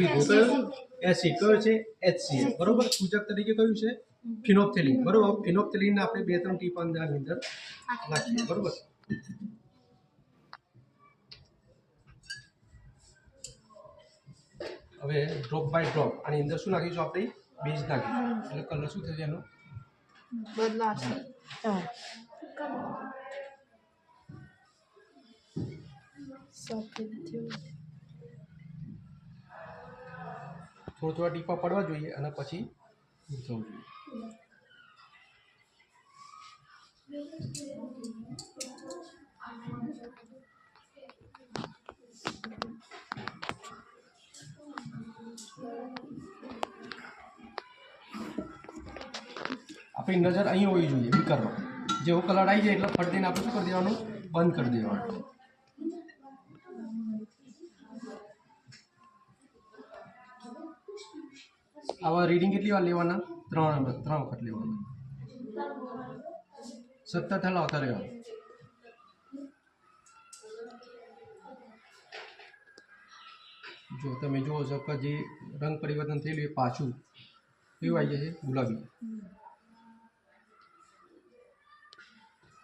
લીધું કયું એસિડ કયો છે HCl બરોબર? સૂચક તરીકે કયું છે? ફિનોપ્થેલિન બરોબર? ફિનોપ્થેલિન આપણે બે ત્રણ ટીપ અંદર અંદર નાખીએ. બરોબર? હવે ડ્રોપ બાય ડ્રોપ આની અંદર શું નાખીશું આપણે? બીજ નાખીશું. એટલે કલર શું થશે એનો? બદલાશે. સફેદ થયું થોડા થોડા ટીપા પડવા જોઈએ અને પછી થવું જોઈએ. આપણી નજર અહીં હોવી જોઈએ બીકરમાં જેવો કલર આવી જાય એટલે ફટ દઈને આપણે શું કરી દેવાનું? બંધ કરી દેવાનું. આવા રીડિંગ કેટલી વાર લેવાના? ત્રણ ત્રણ વખત લેવાના. સતત હલાવતા રહેવાનું જો તમે જુઓ છો કે જે રંગ પરિવર્તન થયેલું એ પાછું કેવું આવી છે ગુલાબી.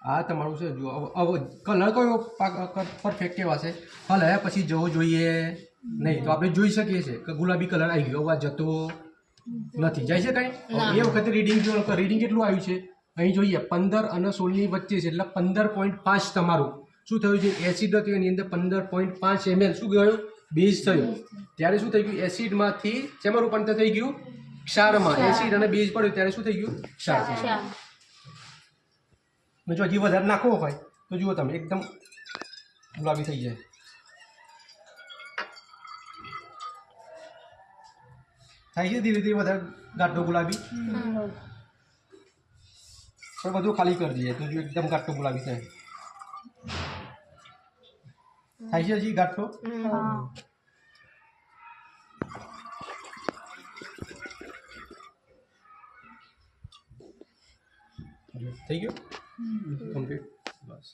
આ તમારું છે જો હવે કલર કયો પરફેક્ટ કેવા છે? હલાયા પછી જવો જોઈએ. નહીં, તો આપણે જોઈ શકીએ છીએ કે ગુલાબી કલર આવી ગયો. અવાજ જતો નથી. જાય છે કાંઈ? એ વખતે રીડિંગ જો રીડિંગ કેટલું આવ્યું છે? અહીં જોઈએ પંદર અને સોળની વચ્ચે છે એટલે પંદર પોઈન્ટ પાંચ તમારું. શું થયું છે? એસિડ હતું એની અંદર પંદર પોઈન્ટ પાંચ એમએલ શું ગયું? બેઝ થયું. ત્યારે શું થઈ ગયું? એસિડમાંથી શેમાં રૂપાંતર થઈ ગયું? ક્ષારમાં. એસિડ અને બેઝ પડ્યું. ત્યારે શું થઈ ગયું? ક્ષાર થઈ ગયું. જો હજી વધારે નાખવો હોય તો જુઓ તમે એકદમ ગુલાબી થઈ જાય. થાય છે ધીરે ધીરે વધારે ગાઢો ગુલાબી પણ બધું ખાલી કરી દઈએ તો જો એકદમ ગાઢો ગુલાબી થાય થાય છે હજી ગાઢો થઈ ગયો કમ્પ્લીટ બસ